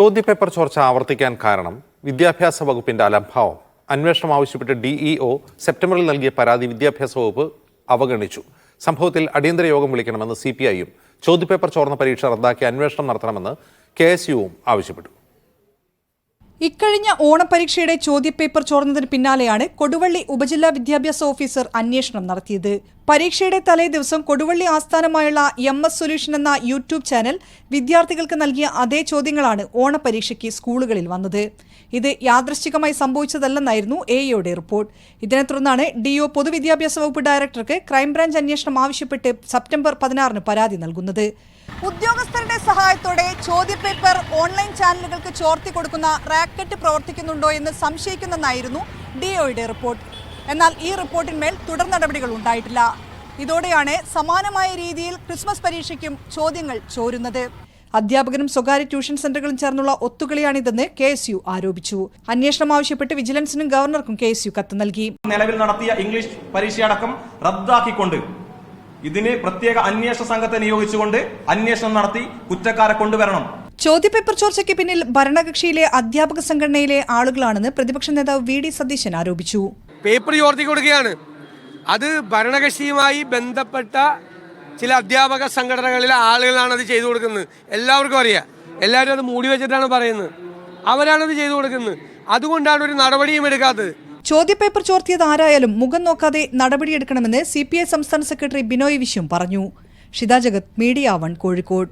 ചോദ്യപേപ്പർ ചോർച്ച ആവർത്തിക്കാൻ കാരണം വിദ്യാഭ്യാസ വകുപ്പിന്റെ അലംഭാവം. അന്വേഷണം ആവശ്യപ്പെട്ട് ഡിഇഒ സെപ്റ്റംബറിൽ നൽകിയ പരാതി വിദ്യാഭ്യാസ വകുപ്പ് അവഗണിച്ചു. സംഭവത്തിൽ അടിയന്തര യോഗം വിളിക്കണമെന്ന് സി പി ഐയും ചോദ്യപേപ്പർ ചോർന്ന പരീക്ഷ റദ്ദാക്കി അന്വേഷണം നടത്തണമെന്ന് കെ എസ് യുവും ആവശ്യപ്പെട്ടു. ഇക്കഴിഞ്ഞ ഓണപരീക്ഷയുടെ ചോദ്യപേപ്പർ ചോർന്നതിന് പിന്നാലെയാണ് കൊടുവള്ളി ഉപജില്ലാ വിദ്യാഭ്യാസ ഓഫീസർ അന്വേഷണം നടത്തിയത്. പരീക്ഷയുടെ തലേ ദിവസം കൊടുവള്ളി ആസ്ഥാനമായുള്ള എം എസ് സൊല്യൂഷൻ എന്ന യൂട്യൂബ് ചാനൽ വിദ്യാർത്ഥികൾക്ക് നൽകിയ അതേ ചോദ്യങ്ങളാണ് ഓണപരീക്ഷയ്ക്ക് സ്കൂളുകളിൽ വന്നത്. ഇത് യാദൃശ്ചികമായി സംഭവിച്ചതല്ലെന്നായിരുന്നു എ ഇയുടെ റിപ്പോർട്ട്. ഇതിനെ തുടർന്നാണ് ഡിഒ പൊതുവിദ്യാഭ്യാസ വകുപ്പ് ഡയറക്ടർക്ക് ക്രൈംബ്രാഞ്ച് അന്വേഷണം ആവശ്യപ്പെട്ട് സെപ്റ്റംബർ പതിനാറിന് പരാതി നൽകുന്നത്. ഉദ്യോഗസ്ഥരുടെ സഹായത്തോടെ ചോദ്യപേപ്പർ ഓൺലൈൻ ചാനലുകൾക്ക് ചോർത്തി കൊടുക്കുന്ന റാക്കറ്റ് പ്രവർത്തിക്കുന്നുണ്ടോ എന്ന് സംശയിക്കുന്നെന്നായിരുന്നു ഡിഒയുടെ റിപ്പോർട്ട്. എന്നാൽ ഈ റിപ്പോർട്ടിന്മേൽ തുടർ നടപടികൾ ഉണ്ടായിട്ടില്ല. ഇതോടെയാണ് സമാനമായ രീതിയിൽ ക്രിസ്മസ് പരീക്ഷയ്ക്കും ചോദ്യങ്ങൾ ചോരുന്നത്. അധ്യാപകരും സ്വകാര്യ ട്യൂഷൻ സെന്ററുകളും ചേർന്നുള്ള ഒത്തുകളിയാണിതെന്ന് കെ എസ് യു ആരോപിച്ചു. അന്വേഷണം ആവശ്യപ്പെട്ട് വിജിലൻസിനും ഗവർണർക്കും കെ എസ് യു കത്ത് നൽകി. നിലവിൽ നടത്തിയ ഇംഗ്ലീഷ് പരീക്ഷയടക്കം റദ്ദാക്കിക്കൊണ്ട് ഇതിന് പ്രത്യേക അന്വേഷണ സംഘത്തെ നിയോഗിച്ചുകൊണ്ട് അന്വേഷണം നടത്തി കുറ്റക്കാരെ കൊണ്ടുവരണം. ചോദ്യപേപ്പർ ചോർച്ചയ്ക്ക് പിന്നിൽ ഭരണകക്ഷിയിലെ അധ്യാപക സംഘടനയിലെ ആളുകളാണെന്ന് പ്രതിപക്ഷ നേതാവ് വി ഡി സതീശൻ ആരോപിച്ചു. പേപ്പർ ചോർത്തി കൊടുക്കുകയാണ്. അത് ഭരണകക്ഷിയുമായി ബന്ധപ്പെട്ട ചില അധ്യാപക സംഘടനകളിലെ ആളുകളാണ് അത് ചെയ്തു കൊടുക്കുന്നത്. എല്ലാവർക്കും അറിയാം. എല്ലാവരും അത് മൂടി വെച്ചിട്ടാണ് പറയുന്നത്. അവരാണത് ചെയ്തു കൊടുക്കുന്നത്. അതുകൊണ്ടാണ് ഒരു നടപടിയും എടുക്കാത്തത്. ചോദ്യപേപ്പർ ചോർത്തിയത് ആരായാലും മുഖം നോക്കാതെ നടപടിയെടുക്കണമെന്ന് സി പി ഐ സംസ്ഥാന സെക്രട്ടറി ബിനോയ് വിശ്വം പറഞ്ഞു. Shitha Jagath media one Kozhikode.